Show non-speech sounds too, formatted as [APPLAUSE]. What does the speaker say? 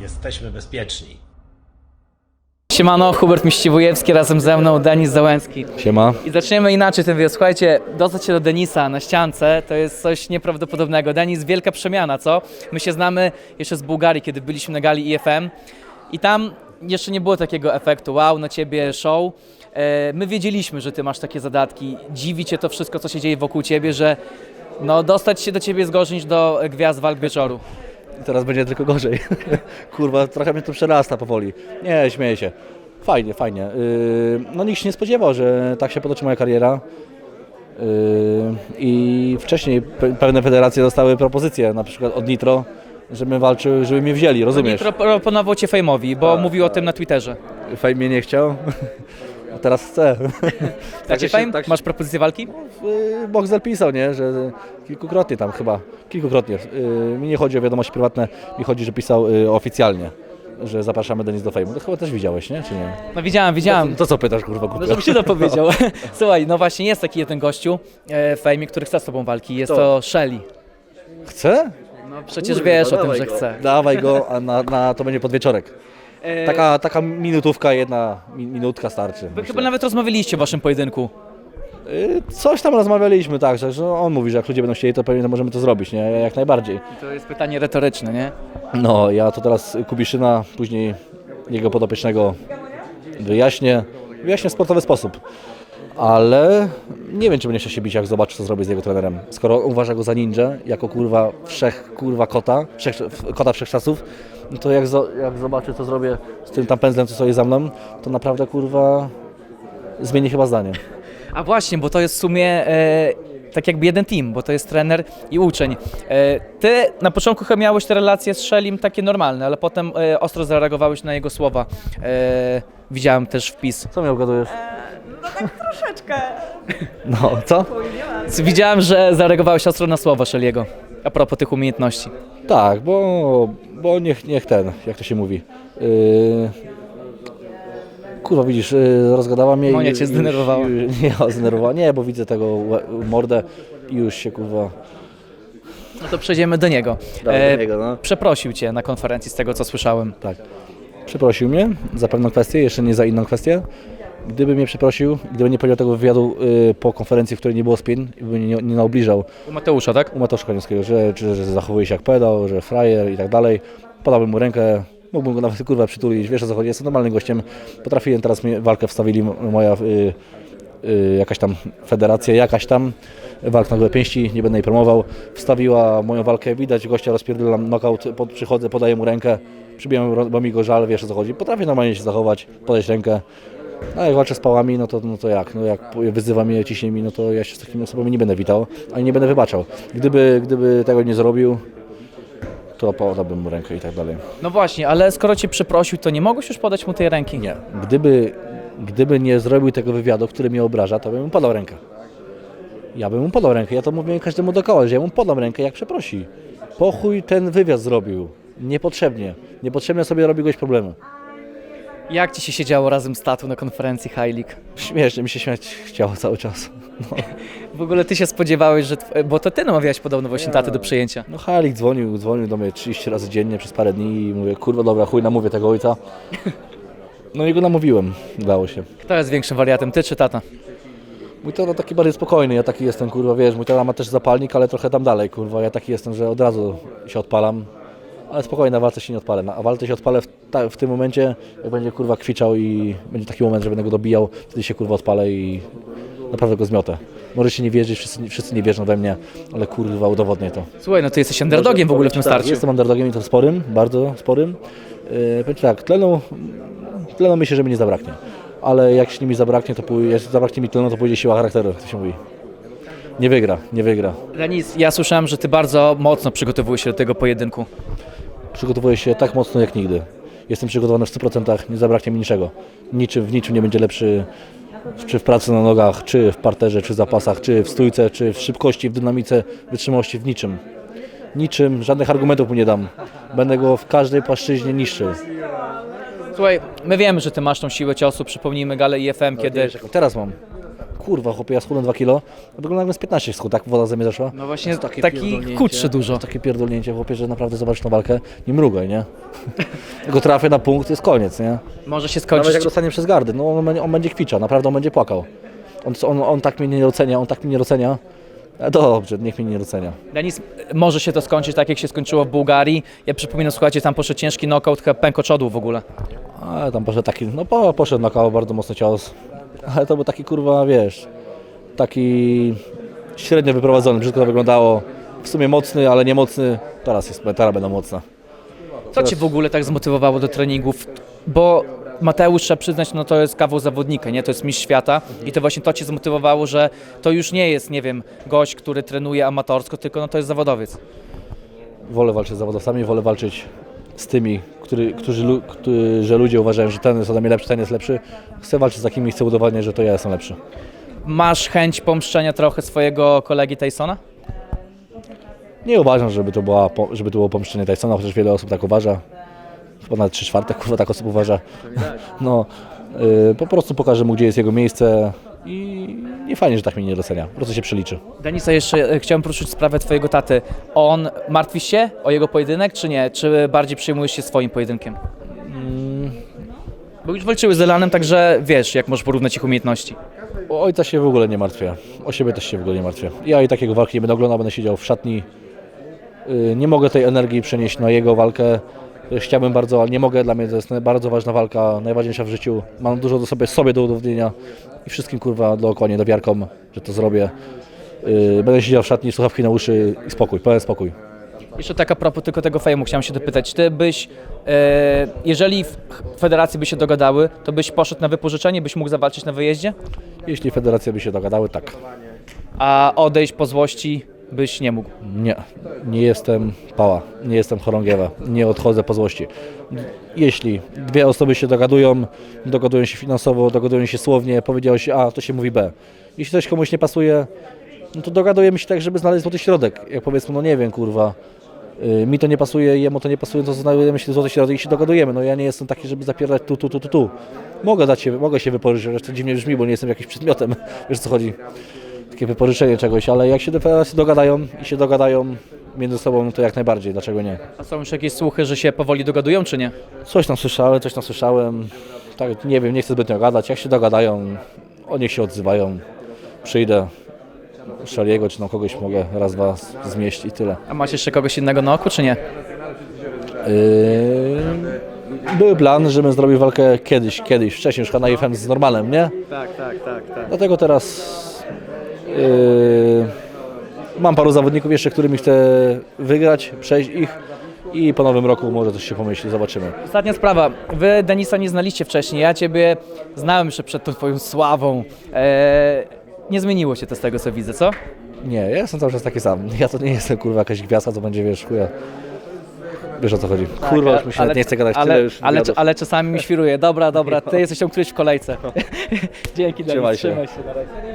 Jesteśmy bezpieczni. Siemano, Hubert Miściwujewski, razem ze mną Denis Załęcki. Siema. I zaczniemy inaczej ten wywiad. Słuchajcie, dostać się do Denisa na ściance to jest coś nieprawdopodobnego. Denis, wielka przemiana, co? My się znamy jeszcze z Bułgarii, kiedy byliśmy na gali IFM i tam jeszcze nie było takiego efektu, wow, na ciebie show. E, My wiedzieliśmy, że ty masz takie zadatki. Dziwi cię to wszystko, co się dzieje wokół ciebie, że no, dostać się do ciebie jest gorzej niż do gwiazd walk wieczoru. I teraz będzie tylko gorzej. [LAUGHS] Kurwa, trochę mnie to przerasta powoli. Nie, śmieję się. Fajnie, fajnie. Yy, no nikt się nie spodziewał, że tak się potoczy moja kariera. Yy, I wcześniej pe- pewne federacje dostały propozycje, na przykład od Nitro, żebym walczył, żeby mnie wzięli, rozumiesz? Nitro proponował cię Fejmowi, bo Tak, mówił o tym na Twitterze. Fame mnie nie chciał, a teraz chce. [LAUGHS] Tak się- Fame? tak się- Masz propozycję walki? Yy, Boxel pisał, nie, że kilkukrotnie tam chyba, kilkukrotnie. Yy, mi nie chodzi o wiadomości prywatne, mi chodzi, że pisał yy, oficjalnie, że zapraszamy Denis do fejmu. To chyba też widziałeś, nie? Czy nie? No widziałem, widziałem. To co pytasz, kurwa, No głupio? żebym się to powiedział. [LAUGHS] [LAUGHS] Słuchaj, no właśnie jest taki jeden gościu e, w fejmie, który chce z tobą walki. Jest to Shelly. Chce? No przecież wiesz o tym, dawaj że go. chce. Dawaj go, a na, na to będzie podwieczorek. E, Taka, taka minutówka, jedna mi, minutka starczy. Wy myślę. chyba nawet rozmawialiście w waszym pojedynku. Yy, Coś tam rozmawialiśmy, tak, że, on mówi, że jak ludzie będą chcieli, to pewnie to możemy to zrobić, nie? Jak najbardziej. To jest pytanie retoryczne, nie? No, ja to teraz Kubiszyna, później jego podopiecznego wyjaśnię, wyjaśnię w sportowy sposób. Ale nie wiem, czy będzie chciał się bić, jak zobaczy, co zrobię z jego trenerem. Skoro uważa go za ninja, jako kurwa wszech, kurwa kota, wszech, kota wszechczasów, no to jak, zo, jak zobaczy, co zrobię z tym tam pędzlem, co stoi za mną, to naprawdę kurwa zmieni chyba zdanie. A właśnie, bo to jest w sumie e, tak jakby jeden team, bo to jest trener i uczeń. E, ty na początku chyba miałeś te relacje z Shellim takie normalne, ale potem e, ostro zareagowałeś na jego słowa. E, widziałem też wpis. Co mnie obgadujesz? Troszeczkę. [LAUGHS] No, co? Widziałem, że zareagowałeś ostro na słowa Shelliego. A propos tych umiejętności. Tak, bo, bo niech, niech ten, jak to się mówi. Yy... Kurwa, widzisz, yy, rozgadała mnie Monia i cię już- zdenerwowała. Już, nie, zdenerwowała, nie, bo widzę tego łe- mordę i już się kurwa... No to przejdziemy do niego. Dobra, do niego, no. Przeprosił cię na konferencji z tego, co słyszałem. Tak. Przeprosił mnie za pewną kwestię, jeszcze nie za inną kwestię. Gdyby mnie przeprosił, gdyby nie powiedział tego wywiadu yy, po konferencji, w której nie było spin, i by mnie nie, nie naobliżał U Mateusza, tak? u Mateusza Koniowskiego, że, że, że zachowuje się jak pedał, że frajer i tak dalej. Podałbym mu rękę, mógłbym go nawet kurwa przytulić, wiesz o co chodzi, jestem normalnym gościem. Potrafiłem, teraz mi walkę wstawili m- moja y, y, jakaś tam federacja, jakaś tam walk na gołe pięści, nie będę jej promował. Wstawiła moją walkę, widać gościa rozpierdolam knockout, pod, przychodzę, podaję mu rękę, przybijam, bo mi go żal, wiesz o co chodzi. Potrafię normalnie się zachować, podać rękę. No jak walczę z pałami, no to, no to jak? No jak wyzywa mnie, ciśnie mi, no to ja się z takimi osobami nie będę witał, ani nie będę wybaczał. Gdyby, gdyby tego nie zrobił, to podałbym mu rękę i tak dalej. No właśnie, ale skoro cię przeprosił, to nie mogłeś już podać mu tej ręki? Nie. Gdyby, gdyby nie zrobił tego wywiadu, który mnie obraża, to bym mu podał rękę. Ja bym mu podał rękę. Ja to mówię każdemu dookoła, że ja mu podam rękę, jak przeprosi. Po chuj ten wywiad zrobił. Niepotrzebnie. Niepotrzebnie sobie robiłeś problemy. Jak ci się siedziało razem z tatu na konferencji High League? Śmiesznie, mi się śmiać chciało cały czas. W ogóle ty się spodziewałeś, że... tw- Bo to ty namawiałeś podobno właśnie tatę do przyjęcia. No Halik dzwonił, dzwonił do mnie 30 razy dziennie przez parę dni i mówię, kurwa dobra, chuj namówię tego ojca. No i go namówiłem, udało się. Kto jest większym wariatem, ty czy tata? Mój tata taki bardziej spokojny, ja taki jestem, kurwa, wiesz, mój tata ma też zapalnik, ale trochę tam dalej, kurwa, ja taki jestem, że od razu się odpalam. Ale spokojnie, na walce się nie odpalę. Na walce się odpalę w, ta, w tym momencie, jak będzie kurwa kwiczał i będzie taki moment, że będę go dobijał, wtedy się kurwa odpalę i naprawdę go zmiotę. Może się nie wierzyć, wszyscy, wszyscy nie wierzą we mnie, ale kurwa udowodnię to. Słuchaj, no ty jesteś underdogiem w ogóle w tym Tak, starciu. Jestem underdogiem i to sporym, bardzo sporym. Yy, powiem ci tak, tlenu, tlenu myślę, że mi nie zabraknie. Ale jak się mi zabraknie, to pój- jak zabraknie mi tlenu, to pójdzie siła charakteru, jak to się mówi. Nie wygra, nie wygra. Denis, ja słyszałem, że ty bardzo mocno przygotowujesz się do tego pojedynku. Przygotowuję się tak mocno jak nigdy. Jestem przygotowany w 100%, nie zabraknie mi niczego. Niczym, w niczym nie będzie lepszy, czy w pracy na nogach, czy w parterze, czy w zapasach, czy w stójce, czy w szybkości, w dynamice, wytrzymałości, w niczym. Niczym, żadnych argumentów mu nie dam. Będę go w każdej płaszczyźnie niszczył. Słuchaj, my wiemy, że ty masz tą siłę ciosu, przypomnijmy galę IFM, kiedy... Teraz mam. Kurwa, chłopie, ja schudłem 2 kilo, a wygląda jakbym z 15 schudł, tak woda ze mnie zeszła. No właśnie To takie taki pierdolnięcie. dużo. Takie pierdolnięcie, chłopie, że naprawdę zobaczysz tą walkę, nie mrugaj, nie? [LAUGHS] Tylko trafię na punkt, jest koniec, nie? Może się Nawet skończyć. jak dostanie przez gardy, no on, będzie- on będzie kwicza, naprawdę on będzie płakał. On, on, on tak mnie nie docenia, on tak mnie nie docenia. Dobrze, niech mnie nie docenia. Denis, może się to skończyć tak, jak się skończyło w Bułgarii. Ja przypominam, słuchajcie, tam poszedł ciężki knockout, chyba pękoczodów w ogóle. Ale tam poszedł taki, no po, poszedł na kawał, bardzo mocny cios. [LAUGHS] Ale to był taki kurwa, wiesz, taki średnio wyprowadzony, brzydko to wyglądało. W sumie mocny, ale nie mocny. Teraz jest, teraz będą mocna. Co Cię w ogóle tak zmotywowało do treningów? Bo Mateusz, trzeba przyznać, no to jest kawał zawodnika, nie? To jest mistrz świata i to właśnie to Cię zmotywowało, że to już nie jest, nie wiem, gość, który trenuje amatorsko, tylko no to jest zawodowiec. Wolę walczyć z zawodowcami, wolę walczyć z tymi, który, którzy, że ludzie uważają, że ten jest ode mnie lepszy, ten jest lepszy. Chcę walczyć z takimi i chcę udowodnić, że to ja jestem lepszy. Masz chęć pomszczenia trochę swojego kolegi Tysona? Nie uważam, żeby to, była, żeby to było pomszczenie Tysona, chociaż wiele osób tak uważa. Nawet 3 czwarte kurwa tak osób uważa. No, y, po prostu pokażę mu, gdzie jest jego miejsce i nie fajnie, że tak mnie nie docenia. Po prostu się przeliczy. Denisa, jeszcze e, chciałem poruszyć sprawę Twojego taty. On martwi się o jego pojedynek, czy nie? Czy bardziej przejmujesz się swoim pojedynkiem? Bo już walczyły z Elanem, także wiesz, jak możesz porównać ich umiejętności. O ojca się w ogóle nie martwię. O siebie też się w ogóle nie martwię. Ja i takiego walki nie będę oglądał, będę siedział w szatni. Y, Nie mogę tej energii przenieść na jego walkę. Chciałbym bardzo, ale nie mogę. Dla mnie to jest bardzo ważna walka, najważniejsza w życiu. Mam dużo do sobie, sobie do udowodnienia i wszystkim kurwa dookoła niedowiarkom, że to zrobię. Y, Będę siedział w szatni, słuchawki na uszy i spokój, pełen spokój. Jeszcze tak a propos tylko tego fejmu, chciałem się dopytać. Ty byś, e, jeżeli federacje by się dogadały, to byś poszedł na wypożyczenie, byś mógł zawalczyć na wyjeździe? Jeśli federacje by się dogadały, tak. A odejść po złości byś nie mógł. Nie, nie jestem pała, nie jestem chorągiewa, nie odchodzę po złości. Jeśli dwie osoby się dogadują, dogadują się finansowo, dogadują się słownie, powiedziało się A, to się mówi B. Jeśli coś komuś nie pasuje, no to dogadujemy się tak, żeby znaleźć złoty środek. Jak powiedzmy, no nie wiem, kurwa, y, mi to nie pasuje, jemu to nie pasuje, to znajdujemy się złoty środek i się dogadujemy. No ja nie jestem taki, żeby zapierać tu, tu, tu, tu, tu. Mogę dać się, mogę się wypożyczyć, to dziwnie brzmi, bo nie jestem jakimś przedmiotem, wiesz co chodzi takie wypożyczenie czegoś, ale jak się federacje dogadają i się dogadają między sobą, no to jak najbardziej, dlaczego nie? A są już jakieś słuchy, że się powoli dogadują, czy nie? Coś tam słyszałem, coś tam słyszałem, tak, nie wiem, nie chcę zbytnio gadać, jak się dogadają, oni się odzywają, przyjdę, Szaliego czy na kogoś mogę raz, dwa zmieść i tyle. A masz jeszcze kogoś innego na oku, czy nie? Yy, Był plan, żebym zrobił walkę kiedyś, kiedyś, wcześniej już na IFM z Normalem, nie? Tak, tak, tak, tak. Dlatego teraz mam paru zawodników jeszcze, którymi chcę wygrać, przejść ich i po nowym roku może coś się pomyśli, zobaczymy. Ostatnia sprawa. Wy Denisa nie znaliście wcześniej. Ja Ciebie znałem jeszcze przed tą Twoją sławą. Eee, nie zmieniło się to z tego, co widzę, co? Nie, ja jestem cały czas taki sam. Ja to nie jestem kurwa jakaś gwiazda, co będzie wiesz, chuja. Wiesz o co chodzi. Kurwa, już mi się nawet nie chce gadać ale, tyle już. ale, wywiadów. ale czasami mi świruje. Dobra, dobra, Ty jesteś tam któryś w kolejce. [LAUGHS] Dzięki, Denis. Trzymaj się. Trzymaj się. na razie.